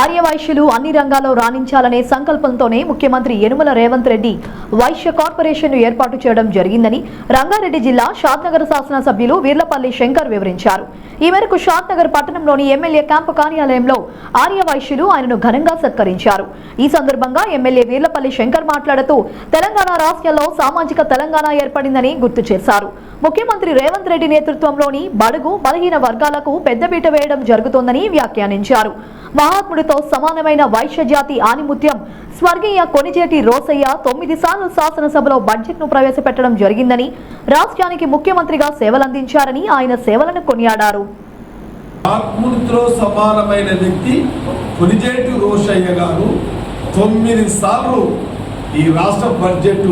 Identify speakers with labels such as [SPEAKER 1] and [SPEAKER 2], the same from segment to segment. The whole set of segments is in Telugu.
[SPEAKER 1] ఆర్యవైశ్యులు అన్ని రంగాల్లో రాణించాలనే సంకల్పంతోనే ముఖ్యమంత్రి యనుమల రేవంత్ రెడ్డి వైశ్య కార్పొరేషన్ ఏర్పాటు చేయడం జరిగిందని రంగారెడ్డి జిల్లా షాద్నగర్ శాసనసభ్యులు వీర్లపల్లి శంకర్ వివరించారు. ఈ మేరకు షాద్నగర్ పట్టణంలోని ఎమ్మెల్యే క్యాంపు కార్యాలయంలో ఆర్యవైశ్యులు ఆయనను ఘనంగా సత్కరించారు. ఈ సందర్భంగా ఎమ్మెల్యే వీర్లపల్లి శంకర్ మాట్లాడుతూ తెలంగాణ రాష్ట్రంలో సామాజిక తెలంగాణ ఏర్పడిందని గుర్తు చేశారు. ముఖ్యమంత్రి రేవంత్ రెడ్డి నేతృత్వంలోని బడుగు బలహీన వర్గాలకు పెద్దపీట వేయడం జరుగుతోందని వ్యాఖ్యానించారు. మహాత్ముడితో సమానమైన వైశ్యజాతి ఆనిముత్యం స్వర్గీయ కొనిజేటి రోసయ్య తొమ్మిది సార్లు శాసనసభలో బడ్జెట్ను ప్రవేశపెట్టడం జరిగిందని రాష్ట్రానికి ముఖ్యమంత్రిగా సేవలందించారని ఆయన సేవలను కొనియాడారు.
[SPEAKER 2] ఆత్ముడితో సమానమైన వ్యక్తి కొనిజేటి రోషయ్య గారు తొమ్మిది సార్లు ఈ రాష్ట్ర బడ్జెట్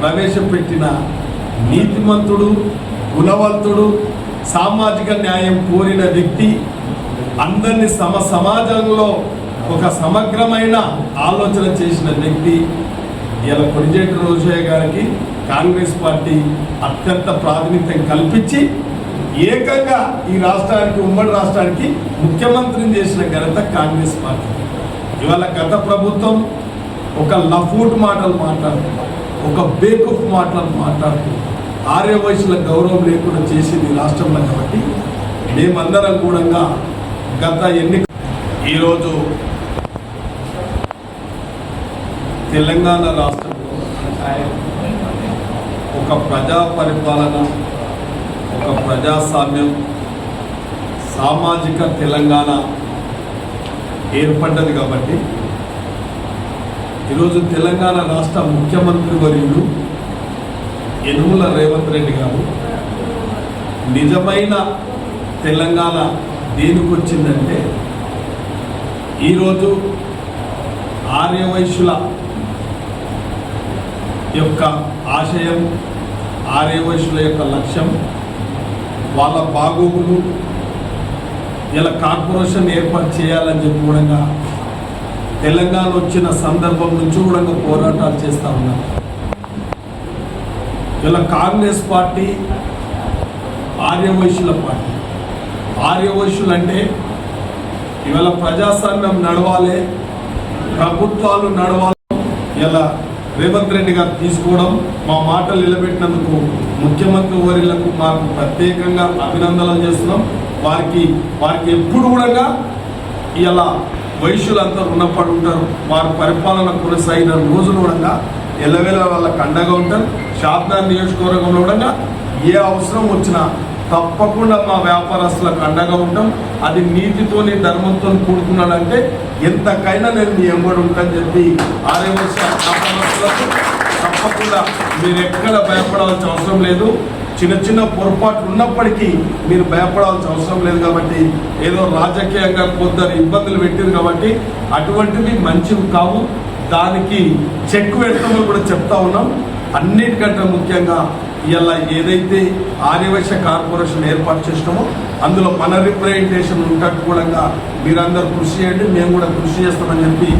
[SPEAKER 2] ప్రవేశపెట్టిన నీతిమంతుడు గుణవంతుడు సామాజిక న్యాయం కోరిన వ్యక్తి అందరినీ సమ సమాజంలో ఒక సమగ్రమైన ఆలోచన చేసిన వ్యక్తి. ఇలా కొనిజేటి రోజయ్య గారికి కాంగ్రెస్ పార్టీ అత్యంత ప్రాతినిధ్యం కల్పించి ఏకంగా ఈ రాష్ట్రానికి ఉమ్మడి రాష్ట్రానికి ముఖ్యమంత్రిని చేసిన ఘనత కాంగ్రెస్ పార్టీ. ఇవాళ గత ప్రభుత్వం ఒక లఫూట్ మాటలు మాట్లాడుతున్నారు ఒక బేకఫ్ మాటలను మాట్లాడుతూ ఆర్య వయసుల గౌరవం లేకుండా చేసింది రాష్ట్రంలో కాబట్టి మేమందరం కూడా గత ఎన్ని ఈరోజు తెలంగాణ రాష్ట్రంలో ఒక ప్రజా పరిపాలన ఒక ప్రజాస్వామ్యం సామాజిక తెలంగాణ ఏర్పడ్డది కాబట్టి ఈరోజు తెలంగాణ రాష్ట్ర ముఖ్యమంత్రి వర్యులు యనుమల రేవంత్ రెడ్డి గారు నిజమైన తెలంగాణ దేనికి వచ్చిందంటే ఈరోజు ఆర్యవైశ్యుల యొక్క ఆశయం ఆర్యవైశ్యుల యొక్క లక్ష్యం వాళ్ళ బాగోగులు ఇలా కార్పొరేషన్ ఏర్పాటు చేయాలని చెప్పి కూడా తెలంగాణ వచ్చిన సందర్భం నుంచి కూడా పోరాటాలు చేస్తూ ఉన్నారు. ఇలా కాంగ్రెస్ పార్టీ ఆర్యవైశ్యుల పార్టీ. ఆర్యవైశ్యులు అంటే ఇవాళ ప్రజాస్వామ్యం నడవాలి ప్రభుత్వాలు నడవాలి ఇలా రేవంత్ రెడ్డి గారు తీసుకోవడం మా మాటలు నిలబెట్టినందుకు ముఖ్యమంత్రి వర్యులకు మాకు ప్రత్యేకంగా అభినందనలు చేస్తున్నాం. వారికి వారికి ఎప్పుడు కూడా ఇలా వైశ్యులంతా రుణపడి ఉంటారు. వారి పరిపాలన కొనసాగిన రోజులు కూడా ఎల్లవేళ వాళ్ళకి అండగా ఉంటారు. షాద్నార్ నియోజకవర్గంలో కూడా ఏ అవసరం వచ్చినా తప్పకుండా మా వ్యాపారస్తులకు అండగా ఉంటాం. అది నీతితోని ధర్మంతో కూడుకున్నాడంటే ఎంతకైనా నేను మీ ఎంబడి ఉంటానని చెప్పి ఆర్యవర్ష వ్యాపారస్తులకు తప్పకుండా మీరు ఎక్కడ భయపడాల్సిన అవసరం లేదు. చిన్న చిన్న పొరపాట్లు ఉన్నప్పటికీ మీరు భయపడాల్సిన అవసరం లేదు కాబట్టి ఏదో రాజకీయంగా కొందరు ఇబ్బందులు పెట్టారు కాబట్టి అటువంటివి మంచివి కావు. దానికి చెక్ పెడతామని కూడా చెప్తా ఉన్నాం. అన్నిటికంటే ముఖ్యంగా ఇలా ఏదైతే ఆర్యవైశ్య కార్పొరేషన్ ఏర్పాటు చేసినామో అందులో మన రిప్రజెంటేషన్ ఉన్నట్టు కూడా మీరందరూ కృషి చేయండి మేము కూడా కృషి చేస్తామని చెప్పి